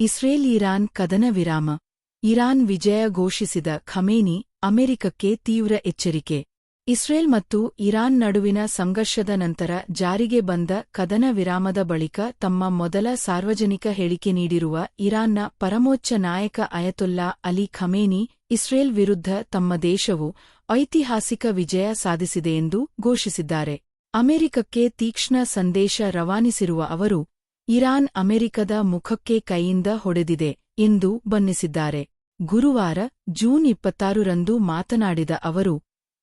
Israel Iran ಕದನ ವಿರಾಮ. Iran ವಿಜಯ ಘೋಷಿಸಿದ ಖಮೇನಿ ಅಮೆರಿಕಕ್ಕೆ ತೀವ್ರ ಎಚ್ಚರಿಕೆ. ಇಸ್ರೇಲ್ ಮತ್ತು ಇರಾನ್ ನಡುವಿನ ಸಂಘರ್ಷದ ನಂತರ ಜಾರಿಗೆ ಬಂದ ಕದನ ವಿರಾಮದ ಬಳಿಕ ತಮ್ಮ ಮೊದಲ ಸಾರ್ವಜನಿಕ ಹೇಳಿಕೆ ನೀಡಿರುವ ಇರಾನ್ನ ಪರಮೋಚ್ಚ ನಾಯಕ ಅಯತುಲ್ಲಾ ಅಲಿ ಖಮೇನಿ ಇಸ್ರೇಲ್ ವಿರುದ್ಧ ತಮ್ಮ ದೇಶವು ಐತಿಹಾಸಿಕ ವಿಜಯ ಸಾಧಿಸಿದೆ ಎಂದು ಘೋಷಿಸಿದ್ದಾರೆ. ಅಮೆರಿಕಕ್ಕೆ ತೀಕ್ಷ್ಣ ಸಂದೇಶ ರವಾನಿಸಿರುವ ಅವರು ಇರಾನ್ ಅಮೆರಿಕದ ಮುಖಕ್ಕೆ ಕೈಯಿಂದ ಹೊಡೆದಿದೆ ಎಂದು ಬಣ್ಣಿಸಿದ್ದಾರೆ. ಗುರುವಾರ ಜೂನ್ ಇಪ್ಪತ್ತಾರರಂದು ಮಾತನಾಡಿದ ಅವರು,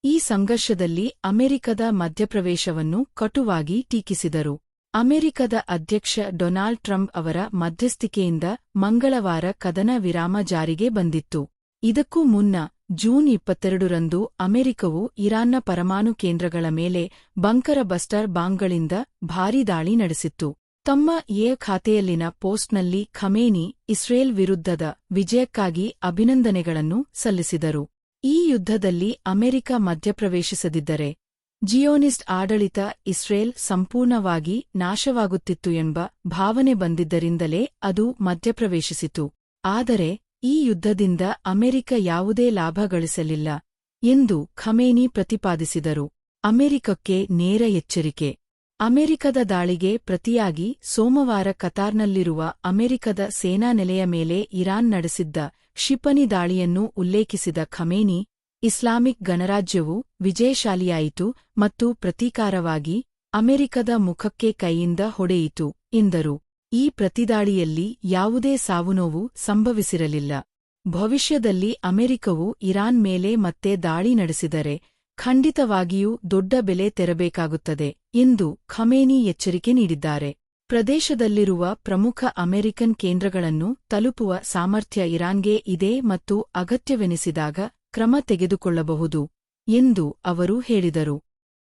ಈ ಸಂಘರ್ಷದಲ್ಲಿ ಅಮೆರಿಕದ ಮಧ್ಯಪ್ರವೇಶವನ್ನು ಕಟುವಾಗಿ ಟೀಕಿಸಿದರು. ಅಮೆರಿಕದ ಅಧ್ಯಕ್ಷ ಡೊನಾಲ್ಡ್ ಟ್ರಂಪ್ ಅವರ ಮಧ್ಯಸ್ಥಿಕೆಯಿಂದ ಮಂಗಳವಾರ ಕದನ ವಿರಾಮ ಜಾರಿಗೆ ಬಂದಿತ್ತು. ಇದಕ್ಕೂ ಮುನ್ನ ಜೂನ್ ಇಪ್ಪತ್ತೆರಡರಂದು ಅಮೆರಿಕವು ಇರಾನ್ನ ಪರಮಾಣು ಕೇಂದ್ರಗಳ ಮೇಲೆ ಬಂಕರ ಬಸ್ಟರ್ ಬಾಂಗ್ಗಳಿಂದ ಭಾರೀ ದಾಳಿ ನಡೆಸಿತ್ತು. ತಮ್ಮ ಎ ಖಾತೆಯಲ್ಲಿನ ಪೋಸ್ಟ್ನಲ್ಲಿ ಖಮೇನಿ ಇಸ್ರೇಲ್ ವಿರುದ್ಧದ ವಿಜಯಕ್ಕಾಗಿ ಅಭಿನಂದನೆಗಳನ್ನು ಸಲ್ಲಿಸಿದರು. ಈ ಯುದ್ಧದಲ್ಲಿ ಅಮೆರಿಕ ಮಧ್ಯಪ್ರವೇಶಿಸದಿದ್ದರೆ ಜಿಯೋನಿಸ್ಟ್ ಆಡಳಿತ ಇಸ್ರೇಲ್ ಸಂಪೂರ್ಣವಾಗಿ ನಾಶವಾಗುತ್ತಿತ್ತು ಎಂಬ ಭಾವನೆ ಬಂದಿದ್ದರಿಂದಲೇ ಅದು ಮಧ್ಯಪ್ರವೇಶಿಸಿತು. ಆದರೆ ಈ ಯುದ್ಧದಿಂದ ಅಮೆರಿಕ ಯಾವುದೇ ಲಾಭ ಗಳಿಸಲಿಲ್ಲ ಎಂದು ಖಮೇನಿ ಪ್ರತಿಪಾದಿಸಿದರು. ಅಮೆರಿಕಕ್ಕೆ ನೇರ ಎಚ್ಚರಿಕೆ. ಅಮೆರಿಕದ ದಾಳಿಗೆ ಪ್ರತಿಯಾಗಿ ಸೋಮವಾರ ಕತಾರ್ನಲ್ಲಿರುವ ಅಮೆರಿಕದ ಸೇನಾ ನೆಲೆಯ ಮೇಲೆ ಇರಾನ್ ನಡೆಸಿದ್ದ ಕ್ಷಿಪಣಿ ದಾಳಿಯನ್ನು ಉಲ್ಲೇಖಿಸಿದ ಖಮೇನಿ, ಇಸ್ಲಾಮಿಕ್ ಗಣರಾಜ್ಯವು ವಿಜಯಶಾಲಿಯಾಯಿತು ಮತ್ತು ಪ್ರತೀಕಾರವಾಗಿ ಅಮೆರಿಕದ ಮುಖಕ್ಕೆ ಕೈಯಿಂದ ಹೊಡೆಯಿತು ಎಂದರು. ಈ ಪ್ರತಿದಾಳಿಯಲ್ಲಿ ಯಾವುದೇ ಸಾವುನೋವು ಸಂಭವಿಸಿರಲಿಲ್ಲ. ಭವಿಷ್ಯದಲ್ಲಿ ಅಮೆರಿಕವು ಇರಾನ್ ಮೇಲೆ ಮತ್ತೆ ದಾಳಿ ನಡೆಸಿದರೆ ಖಂಡಿತವಾಗಿಯೂ ದೊಡ್ಡ ಬೆಲೆ ತೆರಬೇಕಾಗುತ್ತದೆ ಎಂದು ಖಮೇನಿ ಎಚ್ಚರಿಕೆ ನೀಡಿದ್ದಾರೆ. ಪ್ರದೇಶದಲ್ಲಿರುವ ಪ್ರಮುಖ ಅಮೆರಿಕನ್ ಕೇಂದ್ರಗಳನ್ನು ತಲುಪುವ ಸಾಮರ್ಥ್ಯ ಇರಾನ್ಗೆ ಇದೆ ಮತ್ತು ಅಗತ್ಯವೆನಿಸಿದಾಗ ಕ್ರಮ ತೆಗೆದುಕೊಳ್ಳಬಹುದು ಎಂದು ಅವರು ಹೇಳಿದರು.